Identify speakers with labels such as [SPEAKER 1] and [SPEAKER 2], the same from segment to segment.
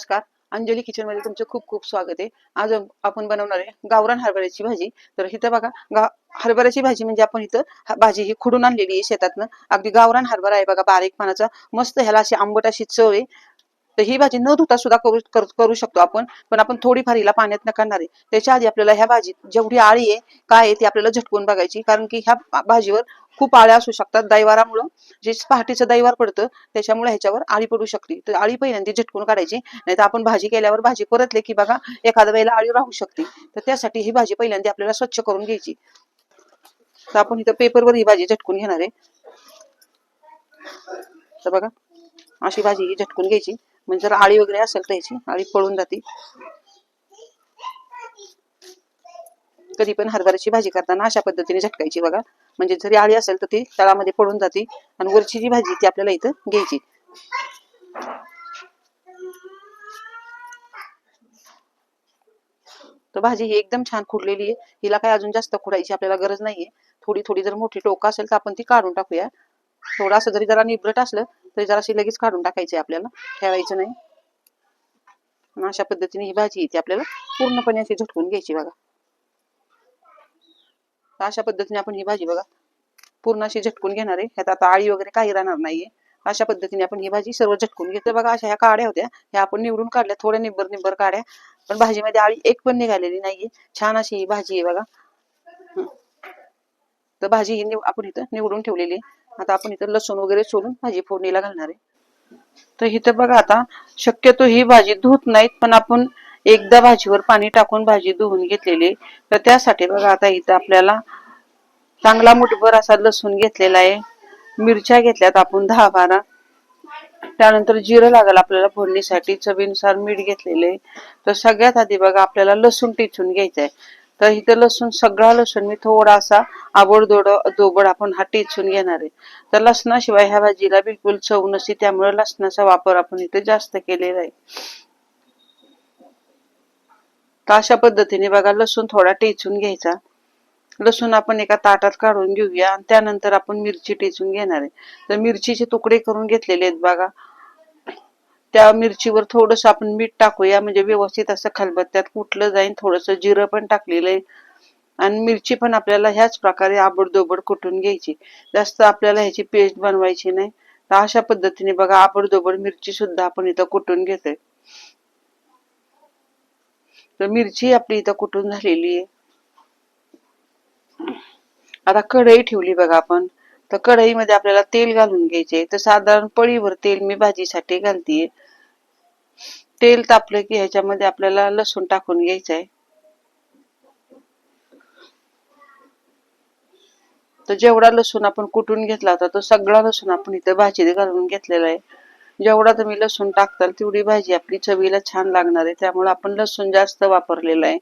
[SPEAKER 1] नमस्कार. अंजली किचनमध्ये तुमचं खूप खूप स्वागत आहे. आज आपण बनवणार आहे गावरान हरभऱ्याची भाजी. तर इथं बघा गा हरभऱ्याची भाजी म्हणजे आपण इथं भाजी ही खुडून आणलेली आहे शेतातनं. अगदी गावरान हरभरा आहे बघा बारीक पानाचा. मस्त ह्याला अशी आंबट अशी चव आहे. तर ही भाजी न धुता सुद्धा करू कर- करू शकतो आपण. पण आपण थोडीफार हिला पाण्यात न करणार आहे त्याच्या आधी आपल्याला ह्या भाजीत जेवढी आळी आहे काय आहे ती आपल्याला झटकून बघायची. कारण की ह्या भाजीवर खूप आळ्या असू शकतात दैवारामुळं. जे पहाटेचं दैवार पडतं त्याच्यामुळे ह्याच्यावर आळी पडू शकते. तर आळी पहिल्यांदा झटकून काढायची. नाही तर आपण भाजी केल्यावर भाजी परतले की बघा एखाद्या वेळेला आळी राहू शकते. तर त्यासाठी ही भाजी पहिल्यांदा आपल्याला स्वच्छ करून घ्यायची. तर आपण इथं पेपरवर ही भाजी झटकून घेणार आहे. तर बघा अशी भाजी झटकून घ्यायची. म्हणजे जर आळी वगैरे असेल तर याची आळी पळून जाते कधी पण हरभऱ्याची भाजी करताना अशा पद्धतीने झटकायची बघा. म्हणजे जरी आळी असेल तर ती तळामध्ये पडून जाते आणि वरची जी भाजी ती आपल्याला इथं घ्यायची. तर भाजी ही एकदम छान खुडलेली आहे. हिला काय अजून जास्त खुडायची आपल्याला गरज नाहीये. थोडी थोडी जर मोठी टोक असेल तर आपण ती काढून टाकूया. थोडं असं जरी जरा निब्रट असलं तरी जराशी लगेच काढून टाकायची आपल्याला. ठेवायचं नाही. अशा पद्धतीने ही भाजी येते आपल्याला. पूर्णपणे अशी झटकून घ्यायची बघा. अशा पद्धतीने आपण ही भाजी बघा. पूर्ण अशी झटकून घेणार आहे. ह्यात आता आळी वगैरे काही राहणार नाहीये. अशा पद्धतीने आपण ही भाजी सर्व झटकून घेतो बघा अशा ह्या काड्या होत्या. ह्या आपण निवडून काढल्या. थोड्या निब्बर निब्बर काड्या. पण भाजीमध्ये आळी एक पण निघालेली नाहीये. छान अशी ही भाजी आहे बघा. तर भाजी ही आपण इथं निवडून ठेवलेली आहे. आता आपण इथं लसूण वगैरे सोलून भाजी फोडणीला घालणार आहे. तर इथं बघा आता शक्यतो ही भाजी धुत नाहीत पण आपण एकदा भाजीवर पाणी टाकून भाजी धुवून घेतलेली तर त्यासाठी बघा आता इथं आपल्याला चांगला मुठभर असा लसूण घेतलेला आहे. मिरच्या घेतल्यात आपण दहा बारा. त्यानंतर जिरं लागेल आपल्याला फोडणीसाठी चवीनुसार मीठ घेतलेलं आहे. तर सगळ्यात आधी बघा आपल्याला लसूण टिचून घ्यायचं आहे तर इथं लसूण सगळा लसूण मी थोडासा आबडदोड दोबड आपण हा टेचून घेणार आहे. तर लसणाशिवाय ह्या भाजीला बिलकुल चव नसते त्यामुळे लसणाचा वापर आपण इथे जास्त केलेला आहे. तर अशा पद्धतीने बघा लसूण थोडा टेचून घ्यायचा. लसूण आपण एका ताटात काढून घेऊया आणि त्यानंतर आपण मिरची टेचून घेणार आहे. तर मिरचीचे तुकडे करून घेतलेले आहेत बघा. त्या मिरचीवर थोडस आपण मीठ टाकूया म्हणजे व्यवस्थित असं खलबत्त्यात कुठलं जाईल थोडस जिरं पण टाकलेलं आहे. आणि मिरची पण आपल्याला ह्याच प्रकारे आबडदोबड कुटून घ्यायची. जास्त आपल्याला ह्याची पेस्ट बनवायची नाही. तर अशा पद्धतीने बघा आबडदोबड मिरची सुद्धा आपण इथं कुटून घेतोय. तर मिरची आपली इथं कुटून झालेली आहे. आता कढई ठेवली बघा आपण. तर कढईमध्ये आपल्याला तेल घालून घ्यायचे. तर साधारण पळीवर तेल मी भाजीसाठी घालतीये. तेल तापलं की ह्याच्यामध्ये आपल्याला लसूण टाकून घ्यायचं आहे तर जेवढा लसूण आपण कुटून घेतला होता तो सगळा लसूण आपण इथं भाजीत घालून घेतलेला आहे. जेवढा तुम्ही लसूण टाकताल तेवढी भाजी आपली चवीला छान लागणार आहे. त्यामुळे आपण लसूण जास्त वापरलेला आहे.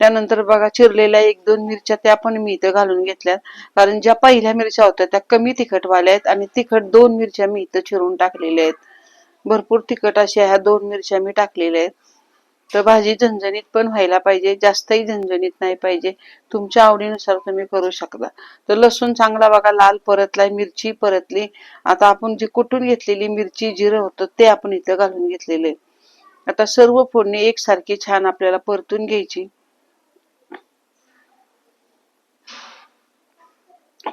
[SPEAKER 1] त्यानंतर बघा चिरलेल्या एक दोन मिरच्या त्या पण मी इथं घालून घेतल्या कारण ज्या पहिल्या मिरच्या होत्या त्या कमी तिखटवाल्या आहेत आणि तिखट दोन मिरच्या मी इथं चिरून टाकलेल्या आहेत. भरपूर तिखट अशा ह्या दोन मिरच्या मी टाकलेल्या आहेत. तर भाजी झणझणीत पण व्हायला पाहिजे जास्तही झणझणीत नाही पाहिजे. तुमच्या आवडीनुसार तुम्ही करू शकता. तर लसूण चांगला बघा लाल परतलाय मिरची परतली. आता आपण जी कुटून घेतलेली मिरची जिरं होतं ते आपण इथं घालून घेतलेले आता सर्व फोडणी एकसारखी छान आपल्याला परतून घ्यायची.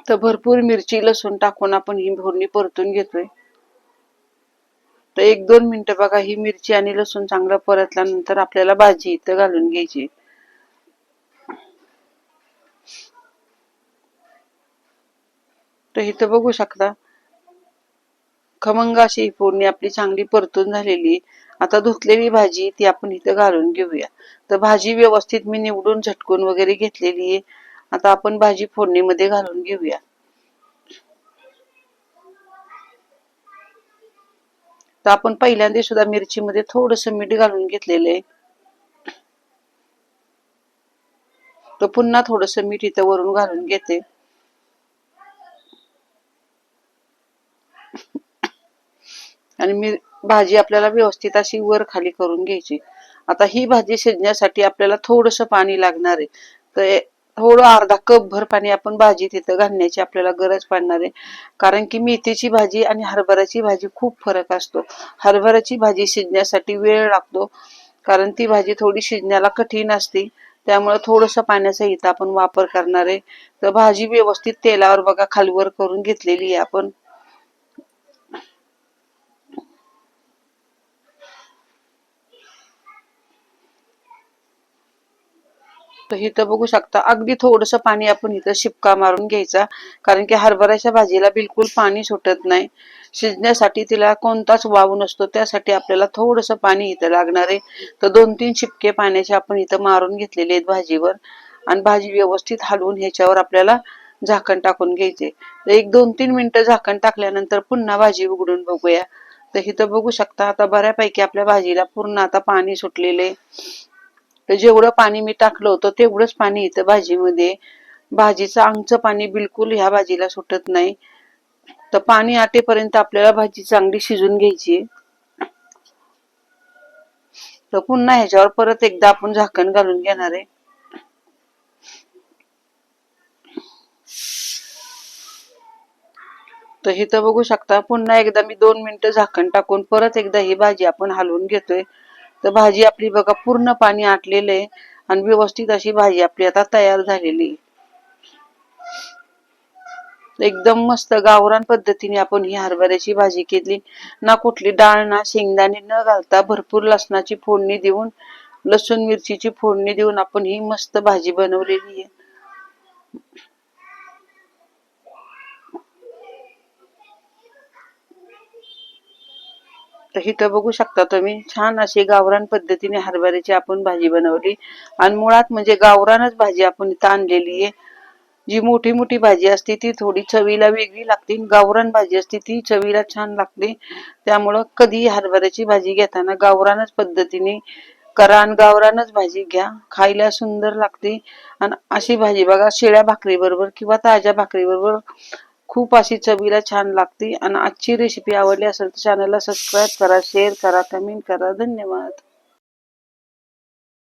[SPEAKER 1] तर भरपूर मिरची लसूण टाकून आपण ही फोडणी परतून घेतोय. तर एक दोन मिनिटं बघा ही मिरची आणि लसूण चांगलं परतल्यानंतर आपल्याला भाजी इथं घालून घ्यायची. तर इथं बघू शकता खमंग अशी ही फोडणी आपली चांगली परतून झालेली आता धुतलेली भाजी ती आपण इथं घालून घेऊया. तर भाजी व्यवस्थित मी निवडून झटकून वगैरे घेतलेली आहे. आता आपण भाजी फोडणीमध्ये घालून घेऊया. तर आपण पहिल्यांदा सुद्धा मिरचीमध्ये थोडस मीठ घालून घेतलेलं आहे. तर पुन्हा थोडस मीठ इथं वरून घालून घेते. आणि मी भाजी आपल्याला व्यवस्थित अशी वर खाली करून घ्यायची. आता ही भाजी शिजण्यासाठी आपल्याला थोडस पाणी लागणार आहे. तर थोडं अर्धा कप भर पाणी आपण भाजी तिथं घालण्याची आपल्याला गरज पडणार आहे. कारण की मेथीची भाजी आणि हरभऱ्याची भाजी खूप फरक असतो. हरभऱ्याची भाजी शिजण्यासाठी वेळ लागतो. कारण ती भाजी थोडी शिजण्याला कठीण असते. त्यामुळे थोडंसं पाण्याचा इथं आपण वापर करणार आहे. तर भाजी व्यवस्थित तेलावर बघा खालीवर करून घेतलेली आहे आपण. तर इथं बघू शकता अगदी थोडंसं पाणी आपण इथं शिपका मारून घ्यायचा कारण की हरभऱ्याच्या भाजीला बिलकुल पाणी सुटत नाही. शिजण्यासाठी तिला कोणताच वाव नसतो त्यासाठी आपल्याला थोडंसं पाणी इथं लागणार आहे. तर दोन तीन शिपके पाण्याचे आपण इथं मारून घेतलेले आहेत भाजीवर आणि भाजी व्यवस्थित हलवून ह्याच्यावर आपल्याला झाकण टाकून घ्यायचे. तर एक दोन तीन मिनिटं झाकण टाकल्यानंतर पुन्हा भाजी उघडून बघूया. तर इथं बघू शकता आता बऱ्यापैकी आपल्या भाजीला पूर्ण आता पाणी सुटलेले तर जेवढं पाणी मी टाकलं होतं तेवढंच पाणी इथं भाजीमध्ये. भाजीचं अंगचं पाणी बिलकुल ह्या भाजीला सुटत नाही. तर पाणी आटेपर्यंत आपल्याला भाजी चांगली शिजून घ्यायची. तर पुन्हा ह्याच्यावर परत एकदा आपण झाकण घालून घेणार आहे. तर इथं बघू शकता पुन्हा एकदा मी दोन मिनिटं झाकण टाकून परत एकदा ही भाजी आपण हलवून घेतोय. तर भाजी आपली बघा पूर्ण पाणी आटलेलं आहे आणि व्यवस्थित अशी भाजी आपली आता तयार झालेली एकदम मस्त गावरान पद्धतीने आपण ही हरभऱ्याची भाजी केली. ना कुठली डाळ ना शेंगदाणे न घालता भरपूर लसणाची फोडणी देऊन लसूण मिरचीची फोडणी देऊन आपण ही मस्त भाजी बनवलेली आहे. तर इथं बघू शकता तुम्ही छान अशी गावरान पद्धतीने हरभऱ्याची आपण भाजी बनवली. आणि मुळात म्हणजे गावरानच भाजी आपण इथं आणलेली आहे. जी मोठी मोठी भाजी असते ती थोडी चवीला वेगळी लागते गावरान भाजी असते ती चवीला छान लागते. त्यामुळं कधी हरभऱ्याची भाजी घेताना गावरानच पद्धतीने करा आणि गावरानच भाजी घ्या. खायला सुंदर लागते. आणि अशी भाजी बघा शिळ्या भाकरी बरोबर किंवा ताज्या भाकरी बरोबर खूप अशी चवीला छान लागते. आणि आजची रेसिपी आवडली असेल तर चॅनलला सबस्क्राईब करा शेअर करा कमेंट करा. धन्यवाद.